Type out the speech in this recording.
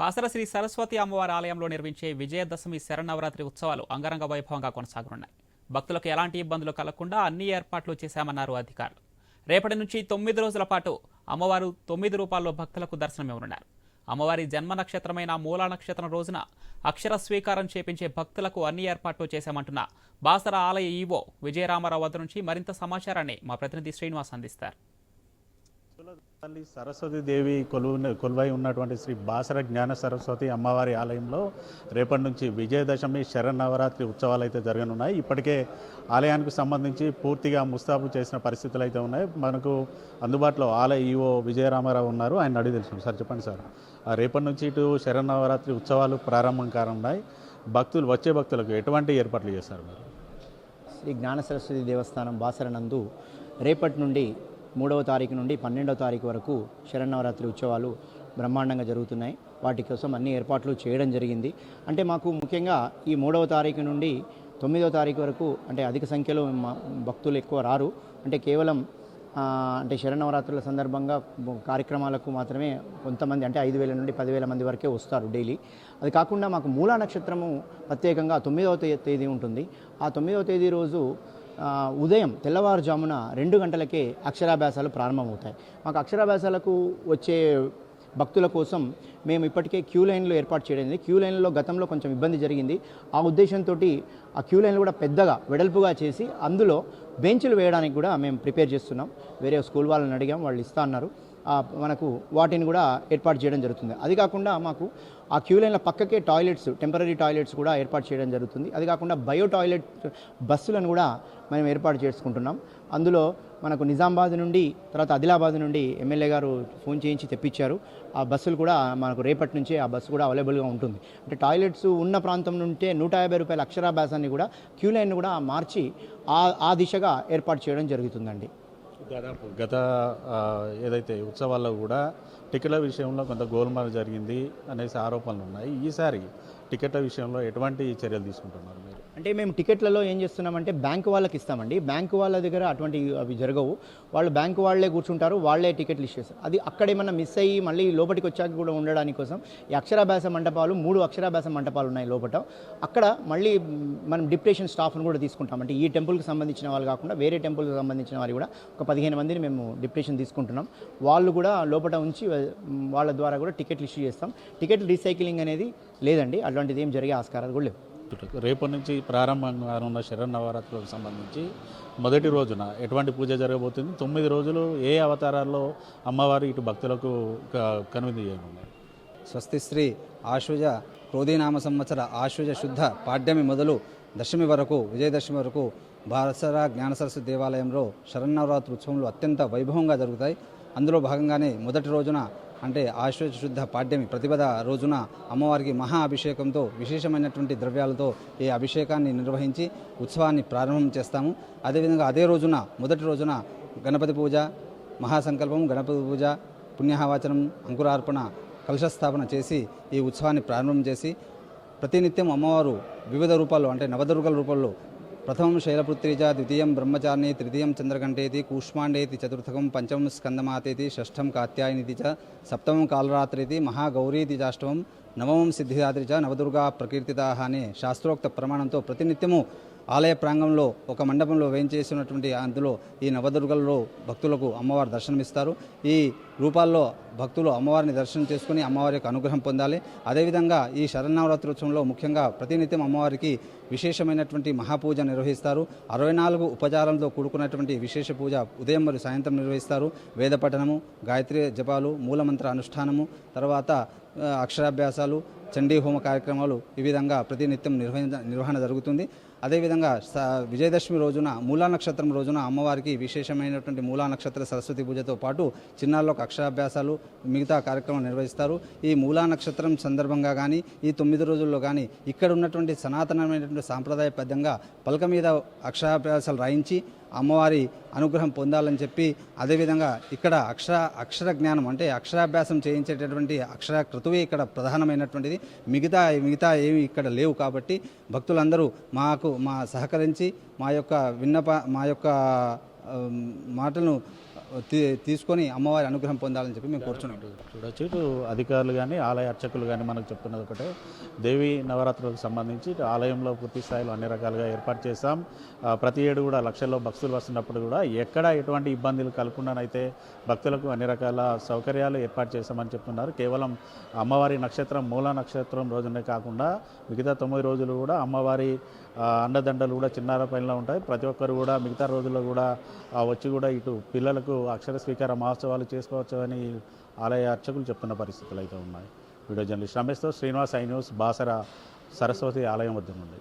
బాసర శ్రీ సరస్వతి అమ్మవారి ఆలయంలో నిర్మించే విజయదశమి శరణవరాత్రి ఉత్సవాలు అంగరంగ వైభవంగా కొనసాగనున్నాయి. భక్తులకు ఎలాంటి ఇబ్బందులు కలగకుండా అన్ని ఏర్పాట్లు చేశామన్నారు అధికారులు. రేపటి నుంచి తొమ్మిది రోజుల పాటు అమ్మవారు తొమ్మిది రూపాల్లో భక్తులకు దర్శనమివ్వనున్నారు. అమ్మవారి జన్మ నక్షత్రమైన మూలా నక్షత్రం రోజున అక్షర స్వీకారం చేపించే భక్తులకు అన్ని ఏర్పాట్లు చేశామంటున్న బాసర ఆలయ ఈవో విజయరామారావు వద్ద నుంచి మరింత సమాచారాన్ని మా ప్రతినిధి శ్రీనివాస్ అందిస్తారు. తల్లి సరస్వతి దేవి కొలువు కొలువై ఉన్నటువంటి శ్రీ బాసర జ్ఞాన సరస్వతి అమ్మవారి ఆలయంలో రేపటి నుంచి విజయదశమి శరన్నవరాత్రి ఉత్సవాలు అయితే జరగనున్నాయి. ఇప్పటికే ఆలయానికి సంబంధించి పూర్తిగా ముస్తాబు చేసిన పరిస్థితులు అయితే ఉన్నాయి. మనకు అందుబాటులో ఆలయ ఈవో విజయరామారావు ఉన్నారు. ఆయన అడిగి తెలుసు సార్ చెప్పండి సార్. ఆ రేపటి నుంచి ఇటు శరన్నవరాత్రి ఉత్సవాలు ప్రారంభం కానున్నాయి. భక్తులు వచ్చే భక్తులకు ఎటువంటి ఏర్పాట్లు చేస్తారు మీరు? శ్రీ జ్ఞాన సరస్వతి దేవస్థానం బాసర నందు రేపటి నుండి మూడవ తారీఖు నుండి పన్నెండవ తారీఖు వరకు శరన్నవరాత్రి ఉత్సవాలు బ్రహ్మాండంగా జరుగుతున్నాయి. వాటి కోసం అన్ని ఏర్పాట్లు చేయడం జరిగింది. అంటే మాకు ముఖ్యంగా ఈ మూడవ తారీఖు నుండి తొమ్మిదవ తారీఖు వరకు అంటే అధిక సంఖ్యలో మా భక్తులు ఎక్కువ రారు. అంటే కేవలం అంటే శరణవరాత్రుల సందర్భంగా కార్యక్రమాలకు మాత్రమే కొంతమంది అంటే ఐదు వేల నుండి పదివేల మంది వరకే వస్తారు డైలీ. అది కాకుండా మాకు మూలా నక్షత్రము ప్రత్యేకంగా తొమ్మిదవ తేదీ ఉంటుంది. ఆ తొమ్మిదవ తేదీ రోజు ఉదయం తెల్లవారుజామున రెండు గంటలకే అక్షరాభ్యాసాలు ప్రారంభమవుతాయి. మాకు అక్షరాభ్యాసాలకు వచ్చే భక్తుల కోసం మేము ఇప్పటికే క్యూ లైన్లో ఏర్పాటు చేయడం క్యూ లైన్లో గతంలో కొంచెం ఇబ్బంది జరిగింది. ఆ ఉద్దేశంతో ఆ క్యూ లైన్లు కూడా పెద్దగా వెడల్పుగా చేసి అందులో బెంచ్లు వేయడానికి కూడా మేము ప్రిపేర్ చేస్తున్నాం. వేరే స్కూల్ వాళ్ళని అడిగాం వాళ్ళు ఇస్తా అన్నారు. మనకు వాటిని కూడా ఏర్పాటు చేయడం జరుగుతుంది. అది కాకుండా మాకు ఆ క్యూ లైన్ల పక్కకే టాయిలెట్స్ టెంపరీ టాయిలెట్స్ కూడా ఏర్పాటు చేయడం జరుగుతుంది. అది కాకుండా బయో టాయిలెట్ బస్సులను కూడా మనం ఏర్పాటు చేసుకుంటున్నాం. అందులో మనకు నిజామాబాద్ నుండి తర్వాత ఆదిలాబాద్ నుండి ఎమ్మెల్యే గారు ఫోన్ చేయించి తెప్పించారు. ఆ బస్సులు కూడా మనకు రేపటి నుంచే ఆ బస్సు కూడా అవైలబుల్గా ఉంటుంది. అంటే టాయిలెట్స్ ఉన్న ప్రాంతం నుంటే నూట యాభై రూపాయల అక్షరాభ్యాసాన్ని కూడా క్యూ లైన్ కూడా మార్చి ఆ ఆ దిశగా ఏర్పాటు చేయడం జరుగుతుందండి. దాదాపు గత ఏదైతే ఉత్సవాల్లో కూడా టికెట్ల విషయంలో కొంత గోల్మాల జరిగింది అనేసి ఆరోపణలు ఉన్నాయి. ఈసారి టికెట్ల విషయంలో ఎటువంటి చర్యలు తీసుకుంటున్నారు మీరు? అంటే మేము టికెట్లలో ఏం చేస్తున్నామంటే బ్యాంకు వాళ్ళకి ఇస్తామండి. బ్యాంకు వాళ్ళ దగ్గర అటువంటి అవి జరగవు. వాళ్ళు బ్యాంకు వాళ్ళే కూర్చుంటారు వాళ్ళే టికెట్లు ఇచ్చేస్తారు. అది అక్కడ ఏమన్నా మిస్ అయ్యి మళ్ళీ లోపలికి వచ్చాక కూడా ఉండడానికి కోసం ఈ అక్షరాభ్యాస మంటపాలు మూడు అక్షరాభ్యాస మంటపాలు ఉన్నాయి లోపల అక్కడ మళ్ళీ మనం డిప్రెషన్ స్టాఫ్ను కూడా తీసుకుంటాం. అంటే ఈ టెంపుల్కి సంబంధించిన వాళ్ళు కాకుండా వేరే టెంపుల్కి సంబంధించిన వారు కూడా ఒక పదిహేను మందిని మేము డిప్రెషన్ తీసుకుంటున్నాం. వాళ్ళు కూడా లోపల ఉంచి వాళ్ళ ద్వారా కూడా టికెట్లు ఇష్యూ చేస్తాం. టికెట్ రీసైక్లింగ్ అనేది లేదండి. అటువంటిది ఏం జరిగే ఆస్కారాలు కూడా లేవు. రేపటి నుంచి ప్రారంభంగా ఉన్న శరన్నవరాత్రులకు సంబంధించి మొదటి రోజున ఎటువంటి పూజ జరగబోతుంది? తొమ్మిది రోజులు ఏ అవతారాల్లో అమ్మవారు ఇటు భక్తులకు కనువిందు చేయనున్నారు? స్వస్తి శ్రీ ఆశ్వజ క్రోధీనామ సంవత్సర ఆశ్వజ శుద్ధ పాడ్యమి మొదలు దశమి వరకు విజయదశమి వరకు బాసరా జ్ఞాన దేవాలయంలో శరన్నవరాత్రి ఉత్సవంలో అత్యంత వైభవంగా జరుగుతాయి. అందులో భాగంగానే మొదటి రోజున అంటే ఆశ్వజ శుద్ధ పాడ్యమి ప్రతిపద రోజున అమ్మవారికి మహా అభిషేకంతో విశేషమైనటువంటి ద్రవ్యాలతో ఈ అభిషేకాన్ని నిర్వహించి ఉత్సవాన్ని ప్రారంభం చేస్తాము. అదేవిధంగా అదే రోజున మొదటి రోజున గణపతి పూజ మహాసంకల్పం గణపతి పూజ పుణ్యహవాచనం అంకురార్పణ కలశస్థాపన చేసి ఈ ఉత్సవాన్ని ప్రారంభం చేసి ప్రతినిత్యం అమ్మవారు వివిధ రూపాల్లో అంటే నవదుర్గల రూపంలో ప్రథమం శైలపుత్రిజ ద్వితీయం బ్రహ్మచారిణి తృతీయం చంద్రకంఠేతి కూష్మాండేతి చతుర్థకం పంచమం స్కందమాతేతి షష్ఠం కాత్యాయనితి చ సప్తమం కాలరాత్రితి మహాగౌరీతి చాష్టమం నవమం సిద్ధిదాత్రి చ నవదుర్గా ప్రకీర్తితా అనే శాస్త్రోక్త ప్రమాణంతో ప్రతినిత్యము ఆలయ ప్రాంగంలో ఒక మండపంలో వేయించేసినటువంటి అందులో ఈ నవదుర్గలలో భక్తులకు అమ్మవారు దర్శనమిస్తారు. ఈ రూపాల్లో భక్తులు అమ్మవారిని దర్శనం చేసుకుని అమ్మవారి యొక్క అనుగ్రహం పొందాలి. అదేవిధంగా ఈ శరన్నవరాత్రోత్సవంలో ముఖ్యంగా ప్రతినిత్యం అమ్మవారికి విశేషమైనటువంటి మహాపూజ నిర్వహిస్తారు. అరవై నాలుగు ఉపచారంతో కూడుకున్నటువంటి విశేష పూజ ఉదయం మరియు సాయంత్రం నిర్వహిస్తారు. వేద పఠనము గాయత్రి జపాలు మూలమంత్ర అనుష్ఠానము తర్వాత అక్షరాభ్యాసాలు చండీ హోమ కార్యక్రమాలు ఈ విధంగా ప్రతినిత్యం నిర్వహణ నిర్వహణ జరుగుతుంది. అదేవిధంగా స- విజయదశమి రోజున మూలా నక్షత్రం రోజున అమ్మవారికి విశేషమైనటువంటి మూలా నక్షత్ర సరస్వతి పూజతో పాటు చిన్నారులకు అక్షరాభ్యాసాలు మిగతా కార్యక్రమాలు నిర్వహిస్తారు. ఈ మూలా నక్షత్రం సందర్భంగా కానీ ఈ తొమ్మిది రోజుల్లో కానీ ఇక్కడ ఉన్నటువంటి సనాతనమైనటువంటి సాంప్రదాయబద్ధంగా పలక మీద అక్షరాభ్యాసాలు రాయించి అమ్మవారి అనుగ్రహం పొందాలని చెప్పి అదేవిధంగా ఇక్కడ అక్షర అక్షర జ్ఞానం అంటే అక్షరాభ్యాసం చేయించేటటువంటి అక్షర క్రతువే ఇక్కడ ప్రధానమైనటువంటిది. మిగతా మిగతా ఏమి ఇక్కడ లేవు కాబట్టి భక్తులందరూ మాకు మా సహకరించి మా యొక్క విన్నప మా యొక్క మాటలను తీసుకొని అమ్మవారి అనుగ్రహం పొందాలని చెప్పి మేము కోరుచున్నాం. చూడొచ్చు. ఇటు అధికారులు కానీ ఆలయ అర్చకులు కానీ మనకు చెప్తున్నది ఒకటే. దేవి నవరాత్రులకు సంబంధించి ఆలయంలో పూర్తి స్థాయిలో అన్ని రకాలుగా ఏర్పాటు చేశాం. ప్రతి ఏడు కూడా లక్షల్లో భక్తులు వస్తున్నప్పుడు కూడా ఎక్కడ ఎటువంటి ఇబ్బందులు కలగకుండానైతే భక్తులకు అన్ని రకాల సౌకర్యాలు ఏర్పాటు చేశామని చెప్తున్నారు. కేవలం అమ్మవారి నక్షత్రం మూల నక్షత్రం రోజునే కాకుండా మిగతా తొమ్మిది రోజులు కూడా అమ్మవారి అండదండలు కూడా చిన్నార పైన ఉంటాయి. ప్రతి ఒక్కరు కూడా మిగతా రోజుల్లో కూడా వచ్చి కూడా ఇటు పిల్లలకు అక్షర స్వీకార మహోత్సవాలు చేసుకోవచ్చు అని ఆలయ అర్చకులు చెప్తున్న పరిస్థితులు అయితే ఉన్నాయి. వీడియో జర్నలిస్ట్ రమేష్తో శ్రీనివాస్ ఐ న్యూస్ బాసర సరస్వతి ఆలయం వద్ద నుండి.